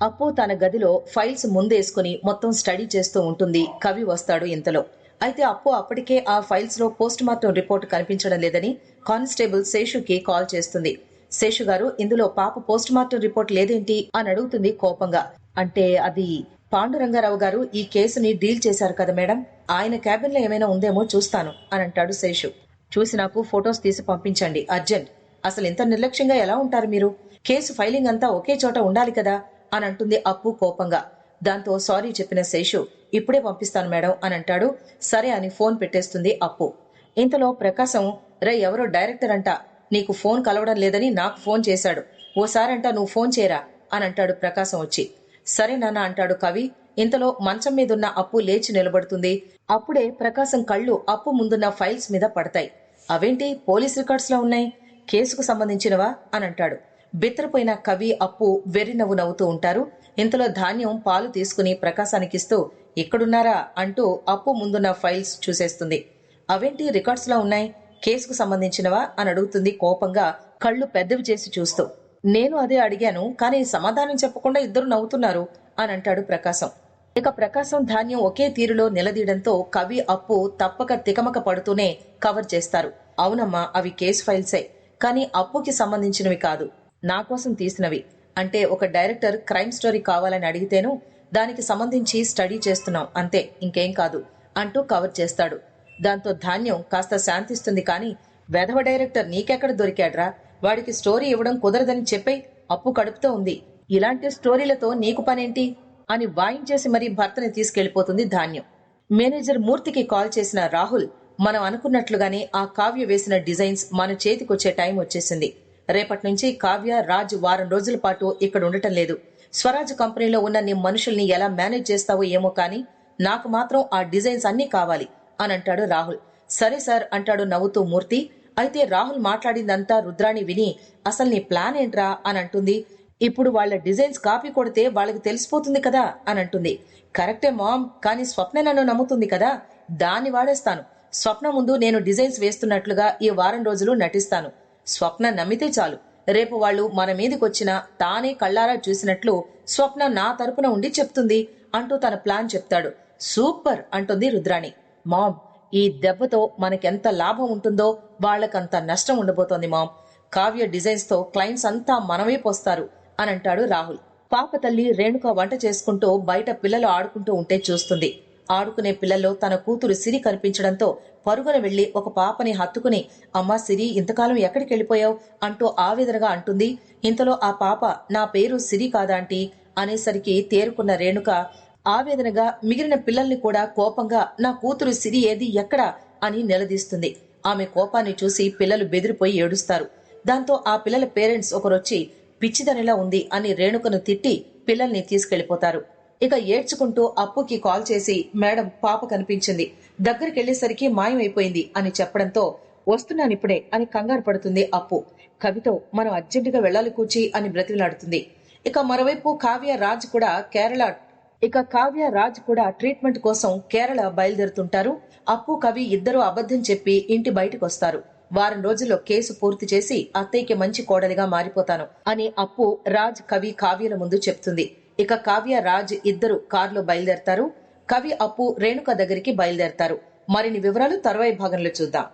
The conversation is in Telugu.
అప్పు తన గదిలో ఫైల్స్ ముందేసుకుని మొత్తం స్టడీ చేస్తూ ఉంటుంది. కవి వస్తాడు ఇంతలో. అయితే అప్పు అప్పటికే ఆ ఫైల్స్లో పోస్ట్ మార్టం రిపోర్ట్ కనిపించడం లేదని కానిస్టేబుల్ శేషుకి కాల్ చేస్తుంది. శేషు గారు ఇందులో పాప పోస్ట్ మార్టం రిపోర్ట్ లేదేంటి? అని అడుగుతుంది కోపంగా. అంటే అది పాండురంగారావు గారు ఈ కేసుని డీల్ చేశారు కదా మేడం. ఆయన క్యాబిన్లో ఏమైనా ఉందేమో చూస్తాను. అని అంటాడు శేషు. చూసి నాకు ఫొటోస్ తీసి పంపించండి. అర్జెంట్. అసలు ఇంత నిర్లక్ష్యంగా ఎలా ఉంటారు మీరు? కేసు ఫైలింగ్ అంతా ఒకే చోట ఉండాలి కదా. అని అంటుంది అప్పు కోపంగా. దాంతో సారీ చెప్పిన శేషు ఇప్పుడే పంపిస్తాను మేడం అని అంటాడు. సరే అని ఫోన్ పెట్టేస్తుంది అప్పు. ఇంతలో ప్రకాశం రే ఎవరో డైరెక్టర్ అంట. నీకు ఫోన్ కలవడం లేదని నాకు ఫోన్ చేశాడు. ఓసారంట నువ్వు ఫోన్ చేయరా అని అంటాడు ప్రకాశం వచ్చి. సరే నాన్న అంటాడు కవి. ఇంతలో మంచం మీదున్న అప్పు లేచి నిలబడుతుంది. అప్పుడే ప్రకాశం కళ్ళు అప్పు ముందున్న ఫైల్స్ మీద పడతాయి. అవేంటి? పోలీస్ రికార్డ్స్లో ఉన్నాయి? కేసుకు సంబంధించినవా? అని అంటాడు. బిత్తరపోయిన కవి అప్పు వెర్రి నవ్వు నవ్వుతూ ఉంటారు. ఇంతలో ధాన్యం పాలు తీసుకుని ప్రకాశానికిస్తూ ఇక్కడున్నారా? అంటూ అప్పు ముందున్న ఫైల్స్ చూసేస్తుంది. అవేంటి? రికార్డ్స్లో ఉన్నాయి? కేసుకు సంబంధించినవా? అని అడుగుతుంది కోపంగా కళ్ళు పెద్దవి చేసి చూస్తూ. నేను అదే అడిగాను కానీ సమాధానం చెప్పకుండా ఇద్దరు నవ్వుతున్నారు అని అంటాడు ప్రకాశం. ఇక ప్రకాశం ధాన్యం ఒకే తీరులో నిలదీయడంతో కవి అప్పు తప్పక తికమక పడుతూనే కవర్ చేస్తారు. అవునమ్మా అవి కేసు ఫైల్సే కానీ అప్పుకి సంబంధించినవి కాదు. నా కోసం తీసినవి. అంటే ఒక డైరెక్టర్ క్రైమ్ స్టోరీ కావాలని అడిగితేను దానికి సంబంధించి స్టడీ చేస్తున్నాం అంతే ఇంకేం కాదు అంటూ కవర్ చేస్తాడు. దాంతో ధాన్యం కాస్త శాంతిస్తుంది కానీ వెధవ డైరెక్టర్ నీకెక్కడ దొరికాడ్రా? వాడికి స్టోరీ ఇవ్వడం కుదరదని చెప్పే అప్పు కడుపుతో ఉంది. ఇలాంటి స్టోరీలతో నీకు పనేంటి? అని వాయించేసి మరీ భర్తని తీసుకెళ్ళిపోతుంది ధాన్యం. మేనేజర్ మూర్తికి కాల్ చేసిన రాహుల్ మనం అనుకున్నట్లుగానే ఆ కావ్య వేసిన డిజైన్స్ మన చేతికొచ్చే టైం వచ్చేసింది. రేపటి నుంచి కావ్య రాజ్ వారం రోజుల పాటు ఇక్కడ ఉండటం లేదు. స్వరాజ్ కంపెనీలో ఉన్న నీ మనుషుల్ని ఎలా మేనేజ్ చేస్తావో ఏమో కానీ నాకు మాత్రం ఆ డిజైన్స్ అన్నీ కావాలి అని అంటాడు రాహుల్. సరే సార్ అంటాడు నవ్వుతూ మూర్తి. అయితే రాహుల్ మాట్లాడిందంతా రుద్రాణి విని అసలు నీ ప్లాన్ ఏంట్రా? అని అంటుంది. ఇప్పుడు వాళ్ళ డిజైన్స్ కాపీ కొడితే వాళ్ళకి తెలిసిపోతుంది కదా? అని అంటుంది. కరెక్టే మామ్ కానీ స్వప్న నన్ను నమ్ముతుంది కదా. దాన్ని వాడేస్తాను. స్వప్న ముందు నేను డిజైన్స్ వేస్తున్నట్లుగా ఈ వారం రోజులు నటిస్తాను. స్వప్న నమ్మితే చాలు. రేపు వాళ్ళు మన మీదకొచ్చినా తానే కళ్ళారా చూసినట్లు స్వప్న నా తరపున ఉండి చెప్తుంది అంటూ తన ప్లాన్ చెప్తాడు. సూపర్ అంటుంది రుద్రాణి. మామ్ ఈ దెబ్బతో మనకెంత లాభం ఉంటుందో వాళ్ళకంత నష్టం ఉండబోతోంది మామ్. కావ్య డిజైన్స్తో క్లయింట్స్ అంతా మనమే పోస్తారు అని అంటాడు రాహుల్. పాప తల్లి రేణుక వంట చేసుకుంటూ బయట పిల్లలు ఆడుకుంటూ ఉంటే చూస్తుంది. ఆడుకునే పిల్లల్లో తన కూతురు సిరి కనిపించడంతో పరుగున వెళ్ళి ఒక పాపని హత్తుకుని అమ్మా సిరి ఇంతకాలం ఎక్కడికి వెళ్ళిపోయావు? అంటూ ఆవేదనగా అంటుంది. ఇంతలో ఆ పాప నా పేరు సిరి కాదాంటీ అనేసరికి తేరుకున్న రేణుక ఆవేదనగా మిగిలిన పిల్లల్ని కూడా కోపంగా నా కూతురు సిరి ఏది ఎక్కడా? అని నిలదీస్తుంది. ఆమె కోపాన్ని చూసి పిల్లలు బెదిరిపోయి ఏడుస్తారు. దాంతో ఆ పిల్లల పేరెంట్స్ ఒకరొచ్చి పిచ్చిదనిలా ఉంది అని రేణుకను తిట్టి పిల్లల్ని తీసుకెళ్ళిపోతారు ఇక ఏడ్చుకుంటూ అప్పుకి కాల్ చేసి మేడం పాప కనిపించింది. దగ్గరికెళ్ళేసరికి మాయమైపోయింది అని చెప్పడంతో వస్తున్నానిప్పుడే అని కంగారు పడుతుంది అప్పు. కవితో మనం అర్జెంటుగా వెళ్ళాలి కూచి అని బ్రతిలాడుతుంది ఇక మరోవైపు కావ్య రాజ్ కూడా కేరళ ఇక కావ్య రాజ్ కూడా ట్రీట్మెంట్ కోసం కేరళ బయలుదేరుతుంటారు. అప్పు కవి ఇద్దరు అబద్ధం చెప్పి ఇంటి బయటకు వస్తారు వారం రోజుల్లో కేసు పూర్తి చేసి అత్తయ్యకి మంచి కోడలిగా మారిపోతాను అని అప్పు రాజ్ కవి కావ్యల ముందు చెప్తుంది. ఇక కావ్య రాజ్ ఇద్దరు కారులో బయలుదేరతారు. కవి అప్పు రేణుక దగ్గరికి బయలుదేరతారు. మరిన్ని వివరాలు తర్వాయి భాగంలో చూద్దాం.